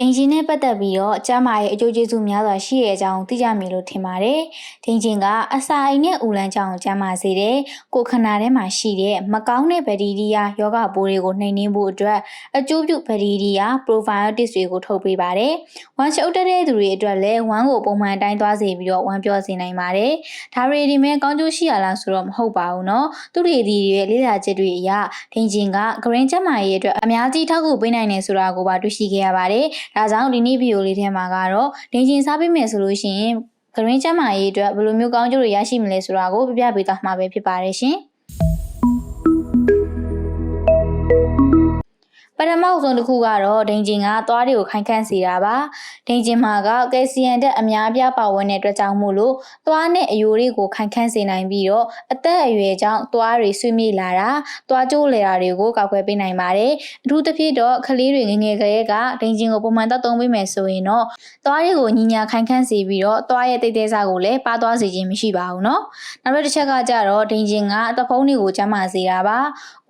ဒင်ဂျင်နဲ့ပတ်သက်ပြီးတော့ကျမရဲ့အကျိုးကျေးဇူးများစွာရှိတဲ့အကြောင်းသိကြမိလို့ထင်ပါတယ်။ဒင်ဂျင်ကအစာအိမ်နဲ့ဥလန်းချောင်းကိုကျမစေတယ်။ကိုခန္ဓာထဲမှာရှိတဲ့မကောင်းတဲ့ဘက်တီးရီးယားရောဂါပိုးတွေကိုနှိမ်နင်းဖို့အတွက်အကျိုးပြုဘက်တီးရီးယား probiotics တွေကိုထုတ်ပေးပါတယ်။ဝမ်းချုပ်တက်တဲ့သူတွေအတွက်လည်းဝမ်းကိုပုံမှန်အတိုင်းသွားစေပြီးတော့ဝမ်းပျော့စေနိုင်ပါတယ်။ဒါရီဒီမဲကောင်းကျိုးရှိရလားဆိုတော့မဟုတ်ပါဘူးနော်။သူတွေဒီရဲ့လေ့လာချက်တွေအရဒင်ဂျင်က green ကျမရဲ့အတွက်အများကြီးထောက်ကူပေးနိုင်တယ်ဆိုတာကိုပါတွေ့ရှိခဲ့ရပါတယ်။ဒါကြောင့်ဒီနေ့ဗီဒီယိုလေးထဲမှာကတော့ဒင်ဂျင်စားပေးမယ်ဆိုလို့ရှိရင်ဂရင်းကျမ်းမာရေးအတွက်ဘယ်လိုမျိုးကောင်းကျိုးတွေရရှိမလဲဆိုတာကိုပြပြပေးသွားမှာပဲဖြစ်ပါတယ်ရှင်။ ပထမအဆုံးတစ်ခုကတော့ဒိန်ဂျင်ကသွားတွေကိုခိုင်ခန့်စေတာပါဒိန်ဂျင်မှာကကယ်ဆီယမ်တက်အများပြားပါဝင်တဲ့အတွက်ကြောင့်မို့လို့သွားနဲ့အယိုးတွေကိုခိုင်ခန့်စေနိုင်ပြီးတော့အသက်အရွယ်ကြောင့်သွားတွေဆွေးမြေ့လာတာသွားကျိုးလေတာတွေကိုကောက်ွယ်ပေးနိုင်ပါတယ်အထူးသဖြင့်တော့ကလေးတွေငယ်ငယ်ကလေးကဒိန်ဂျင်ကိုပုံမှန်တောက်သုံးပေးမယ်ဆိုရင်တော့သွားတွေကိုညီညာခိုင်ခန့်စေပြီးတော့သွားရဲ့တိတ်တဲစားကိုလည်းပါသွားစေခြင်းမရှိပါဘူးเนาะနောက်တစ်ချက်ကကြတော့ဒိန်ဂျင်ကအသဖုံးတွေကိုကျန်းမာစေတာပါ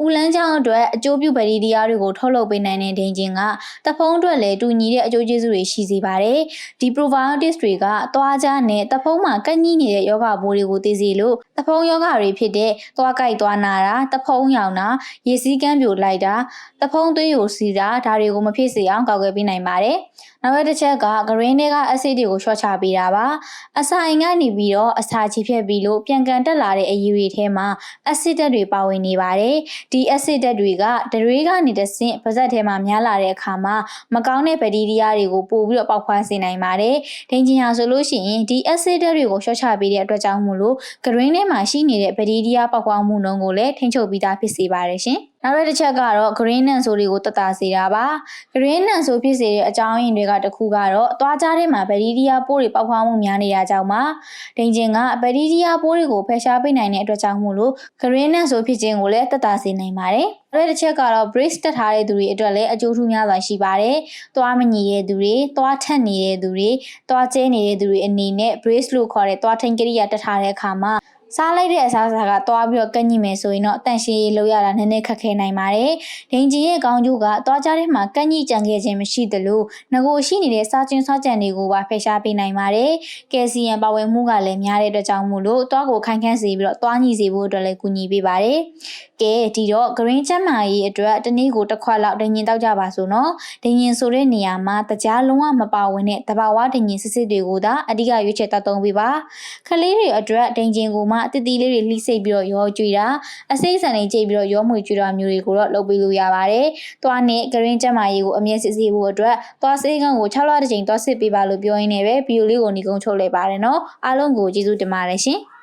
ဦးလန်းချောင်းအတွက်အကျိုးပြုဗရီဒီယာတွေကိုထုတ်လုပ် ုပ်ပေးနိုင်တဲ့ဒိန်ဂျင်ကတဖုံးအတွက်လည်းတူညီတဲ့အကျိုးကျေးဇူးတွေရှိစေပါတယ်။ဒီ probiotics တွေကသွားကြားနဲ့တဖုံးမှာကန့်ကြီးနေတဲ့ယောဂပိုးတွေကိုသိစေလို့တဖုံးယောဂတွေဖြစ်တဲ့သွားကြိုက်သွားနာတာတဖုံးရောင်တာရေစည်းကမ်းပြိုလိုက်တာတဖုံးသွေးယိုစီတာဒါတွေကိုမဖြစ်စေအောင်ကာကွယ်ပေးနိုင်ပါတယ်။နောက်တစ်ချက်ကဂရင်းတွေကအက်ဆစ်တွေကိုရှော့ချပေးတာပါ။အစာအိမ်ကနေပြီးတော့အစာချီဖြတ်ပြီးလို့ပြန်ကန်တက်လာတဲ့အရည်တွေထဲမှာအက်ဆစ်ဓာတ်တွေပါဝင်နေပါတယ်။ဒီအက်ဆစ်ဓာတ်တွေကဒရွေးကနေတဆင့်ပါဇက်ထဲမှာများလာတဲ့အခါမှာမကောင်းတဲ့ဗက်တီးရီးယားတွေကိုပို့ပြီးတော့ပေါက်ဖွားစေနိုင်ပါတယ်။ဒိန်ဂျင်ဟာဆိုလို့ရှိရင်ဒီအက်ဆစ်ဓာတ်တွေကိုရှော့ချပေးတဲ့အတွက်ကြောင့်မို့လို့ဂရင်းထဲမှာရှိနေတဲ့ဗက်တီးရီးယားပေါက်ဖွားမှုနှုန်းကိုလည်းထိန်းချုပ်ပြီးသားဖြစ်စေပါတယ်ရှင်။နောက်တစ်ချက်ကတော့ green နံဆိုတွေကိုတတစေတာပါ green နံဆိုဖြစ်စေတဲ့အကြောင်းရင်းတွေကတစ်ခုကတော့သွားကြားထဲမှာဗက်တီးရီးယားပိုးတွေပေါက်ဖွားမှုများနေတာကြောင့်ပါဒိန်ဂျင်ကဗက်တီးရီးယားပိုးတွေကိုဖယ်ရှားပေးနိုင်တဲ့အတွက်ကြောင့်မို့လို့ green နံဆိုဖြစ်ခြင်းကိုလည်းတတစေနိုင်ပါတယ်နောက်တစ်ချက်ကတော့ brace တက်ထားတဲ့သူတွေအတွက်လည်းအကျိုးထူးများစွာရှိပါတယ်။သွားမညီတဲ့သူတွေ၊သွားထက်နေတဲ့သူတွေ၊သွားကျဲနေတဲ့သူတွေအနေနဲ့ brace လို့ခေါ်တဲ့သွားထိန်ကရိယာတက်ထားတဲ့အခါမှာစားလိုက်တဲ့အစားအစာကသွားပြီးတော့ကန့်ညိမယ်ဆိုရင်တော့အတန့်ရှင်းရေးလုပ်ရတာနည်းနည်းခက်ခဲနိုင်ပါတယ်။ဒိန်ဂျီရဲ့ကောင်းကျိုးကသွားကြတဲ့မှာကန့်ညိကြံခဲ့ခြင်းမရှိသလိုငကိုရှိနေတဲ့စားခြင်းစားကြံတွေကိုပါဖယ်ရှားပေးနိုင်ပါတယ်။ကယ်ဆီယမ်ပါဝင်မှုကလည်းများတဲ့အတွက်ကြောင့်မို့လို့သွားကိုခိုင်ခန့်စေပြီးတော့သွားညိစေဖို့အတွက်လည်းကူညီပေးပါတယ်။ကဲဒီတော့ green ချက်မာရေးအတွက်တနည်းကိုတစ်ခွက်လောက်ဒိန်ညင်တောက်ကြပါစို့နော်။ဒိန်ညင်ဆိုတဲ့နေရာမှာတကြားလုံးဝမပါဝင်တဲ့တဘာဝဒိန်ညင်စစ်စစ်တွေကိုသာအဓိကရွေးချယ်တောက်သုံးပေးပါ။ခလေးတွေအတွက်ဒိန်ဂျင်ကိုမှအတတီလေးတွေလှိစိတ်ပြီးတော့ရောကြွေတာအစိမ့်ဆန်လေးကြိတ်ပြီးတော့ရောမွေကြွေတာမျိုးတွေကိုတော့လုပ်ပေးလို့ရပါတယ်။သွားနဲ့ဂရင်းကျမရေးကိုအမြဲစစ်ဆေးဖို့အတွက်သွားစေးကန်းကို6လတစ်ချိန်သွားစစ်ပေးပါလို့ပြောရင်းနဲ့ပဲဗီဒီယိုလေးကိုညီကုန်းချုပ်လိုက်ပါတယ်နော်။အားလုံးကိုကျေးဇူးတင်ပါတယ်ရှင်။